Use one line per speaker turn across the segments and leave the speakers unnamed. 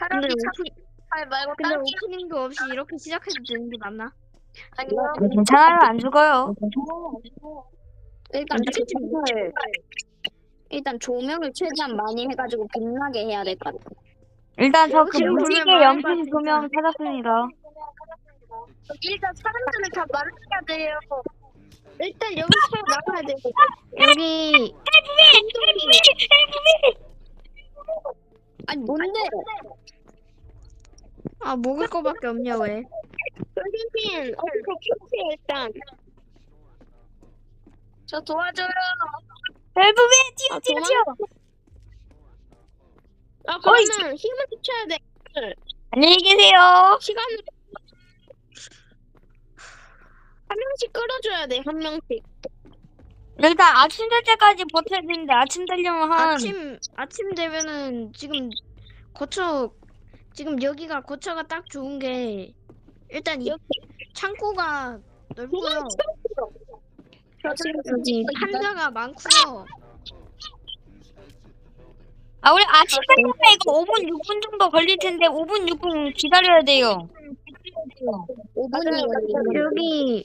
차라리
근데 오프,
아, 말고
근데 오프닝도 없이 이렇게 시작해도 되는 게 맞나?
아니요.
괜찮아요, 안 죽어요.
일단
어떻게
조명을 일단 조명을 최대한 많이 해가지고 빛나게 해야 될 것 같아.
일단 저그
지금
무지개
보면
연필 조명 찾았습니다.
일단 사람들을 다 말해야 돼요. 일단 여기서 나가야 돼요.
여기
아니 뭔데?
아 먹을 거밖에 없냐 왜?
선생님, 어떻게 큐세요 일단. 저 도와줘요.
헬프미
아,
뛰어 뛰어 뛰어.
아 그러면 힘을 붙여야 돼.
안녕히 계세요.
시간을 한 명씩 끌어줘야 돼. 한 명씩.
일단 아침 될 때까지 버텨야 되는데 아침 되려면 한
아침 아침 되면은 지금 거처 지금 여기가 거처가 딱 좋은 게 일단 이 창고가 넓고요.
저 지금
여기 판자가 많고요.
아 우리 아침 되려면 이거 5분 6분 정도 걸릴 텐데 5분 6분 기다려야 돼요.
5분이
여기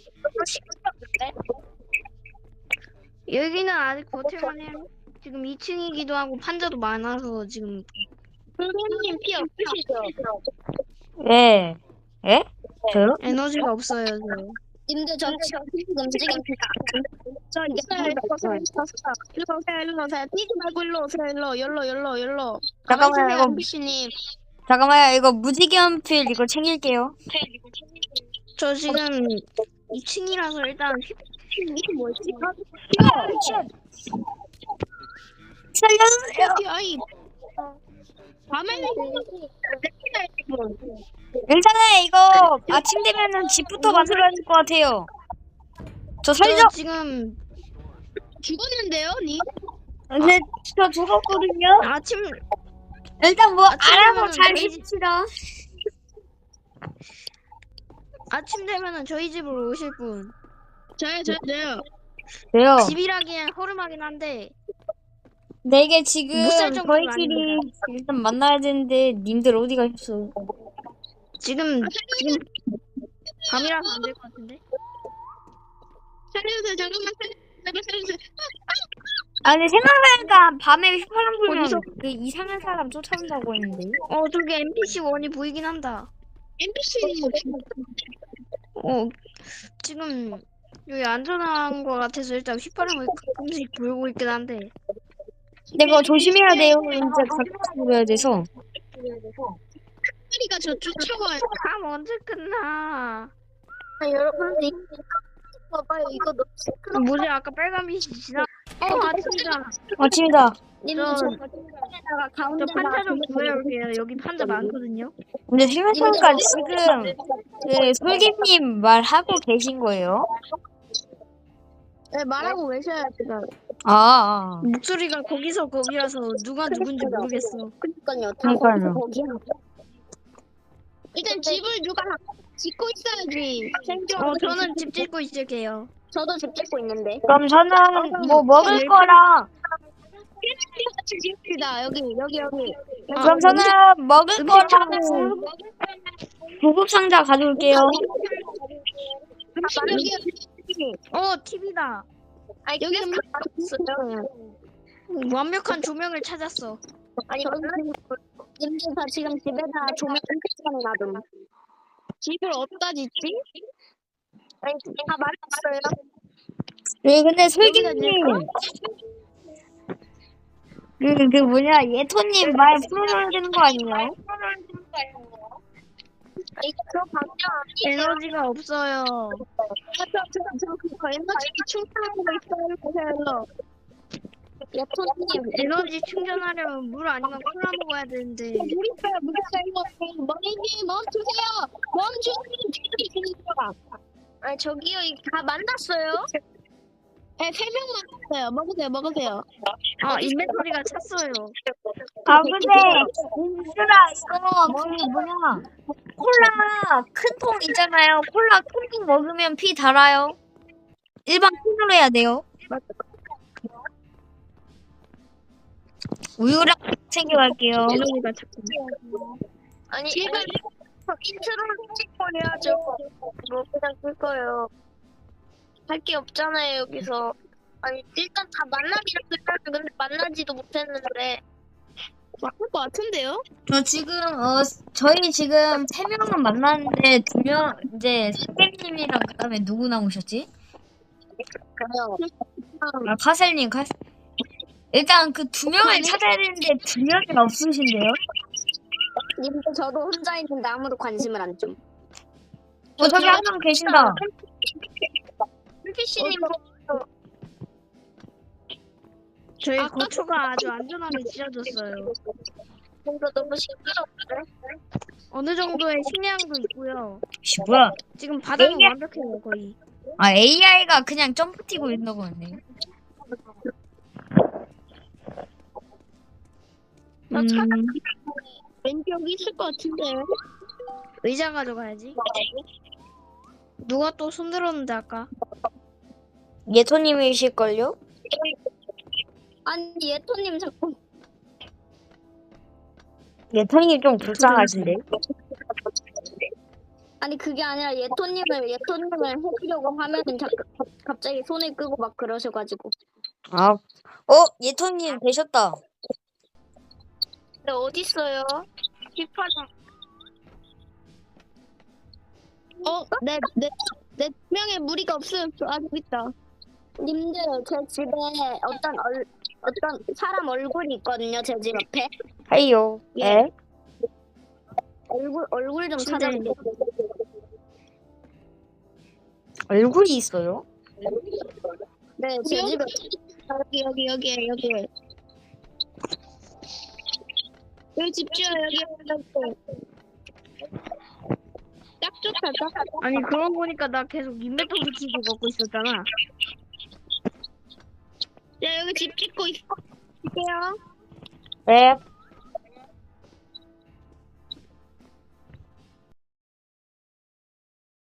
여기는 아직 버틸만 해요. 지금 2층이기도 하고 판자도 많아서 지금
선생님 피 없으시죠?
예. 예? 저요?
에너지가 없어요. 저.
님들 저 지금 움직입니다. 저 있어요. 일로 오세요. 일로 오세요. 일로 오세요. 뛰지 말고 일로 오세요. 일로 열로 열로 열로.
잠깐만요, 이거-
MBC님.
잠깐만요. 이거 무지개 연필 이거 챙길게요.
저 지금 2층이라서 일단
이게 뭐지?
살려주세요.
아이. 밤에는
괜찮아요. 이거 아침 되면은 집부터 만들어야 될 것 같아요. 저 살려.
저 지금
죽었는데요, 니?
근데 저 죽었거든요.
아침
일단 뭐
아침
알아서
되면은
잘
저희
해봅시다.
아침 되면은 저희 집으로 오실 분.
저요, 저요, 저요.
왜요?
집이라기엔 허름하긴 한데
근데 이게 지금
못살 정도는
저희끼리 일단 만나야 되는데 님들 어디 가셨어?
지금 지금 밤이라서 안 될 것 같은데.
살려주세요, 잠깐만. 살려주세요, 살려주세요.
아니 생각해보니까 밤에 휘파람 불면
어디서?
그 이상한 사람 쫓아온다고 했는데
어 저기 NPC 원이 보이긴 한다.
NPC님
어 지금 여기 안전한 것 같아서 일단 휘파람을 가끔씩 불고 있긴 한데.
근데 그거 조심해야 돼요 진짜 가끔 불어야 돼서
소리가 저 쫓아와요.
밤 언제 끝나?
아, 여러분, 이거 봐봐요. 이거 너무 시끄러워.
뭐지 아까 빨간 빛이 지나? 어 아침이다.
아침이다
님들
저-
저 가운데다가
저
가운데
판자 좀 구해올게요. 여기 판자 많거든요.
근데 생각해보니까 지금 그 솔기님 말하고 계신 거예요?
네, 말하고 계셔야 돼요.
아, 아.
목소리가 거기서 거기라서 누가 누군지 모르겠어.
그니까요. 다
그러니까요.
거기 거기야. 일단 집을 누가 짓고 있어야지. 생존.
어 저는 집 짓고 있을게요.
저도 집 짓고 있는데.
그럼 저는 뭐 먹을 거랑
지읍시다. 여기 여기 여기.
그럼 저는 먹을 거랑 구급 상자 가져올게요.
어 TV다.
아 여기서 다 있어요.
완벽한 조명을 찾았어.
아니 님들 다 지금 집에다 조명 켜놓은 놔둠. 집을 어디다 짓지? 아니 다 말했어요.
네, 근데 솔기님 그, 그 뭐냐 예토님 말 풀어줘야 되는 거 아니에요?
에너지가 없어요.
저저 그거 에너지 충전하고 있어요. 보세요. 예토님
에너지 충전하려면 물 아니면 콜라 먹어야 되는데.
물 있어요, 물 있어요. 머리님 멈추세요. 멈추세요. 아니 저기요, 이 다 만났어요. 네, 세명 만났어요. 먹으세요, 먹으세요.
아 인벤토리가 찼어요.
아 근데 얘들아 이거 그 뭐냐 콜라 큰 통 있잖아요. 콜라 큰 통 먹으면 피 달아요. 일반 통으로 해야 돼요. 우유랑 챙겨갈게요.
에너지가 찼고.
아니 제가 인트로를 찍고 해야죠. 뭐 그냥 끌 거예요. 할 게 없잖아요 여기서. 아니 일단 다 만나기로 했는데 근데 만나지도 못했는데. 맞을 것 같은데요?
저 지금 어 저희 지금 세 명은 만났는데 두 명 이제 사장님이랑 그다음에 누구?
그래요.
아 카셀님 카셀. 일단 그 두 명을 찾아야 되는데 두 명이 없으신데요?
님도 저도 혼자 있는데 아무도 관심을 안 좀.
어 저기 한 명 계신다.
햇빛이님
저희
아까
거처가 아주 안전하게 지어졌어요.
뭔가 너무 시끄럽네.
어느 정도의 식량도 있고요.
씨 뭐야?
지금 바닥은
AR
완벽해요 거의.
아 AI가 그냥 점프 뛰고 있는 거네.
나
음,
왠지 여기 있을 것 같은데.
의자 가져가야지. 누가 또 손들었는데 아까?
예토님이실걸요?
아니 예토님 자꾸
예토님 좀 불쌍하신데.
아니 그게 아니라 예토님을 예토님을 해주려고 하면은 자, 갑자기 손을 끄고 막 그러셔가지고
아, 어 예토님 되셨다.
근데 어디 있어요? 힙하장 어? 내 내 내 명에 무리가 없어요 아 여기 있다 님들 제 집에 어떤 얼 어떤 사람 얼굴이 있거든요 제집 옆에
하이요.
예.
예.
얼굴 얼굴 좀
진짜
찾아주세요
얼굴이 있어요?
네제 집에 여기 여기 여기 여기 여기 집 지어 여기 여기 딱 좋다 딱 좋다
아니 그러고 보니까 나 계속 인벤토리 키고 먹고 있었잖아.
야 여기 집 짓고 있어. 있어요.
네.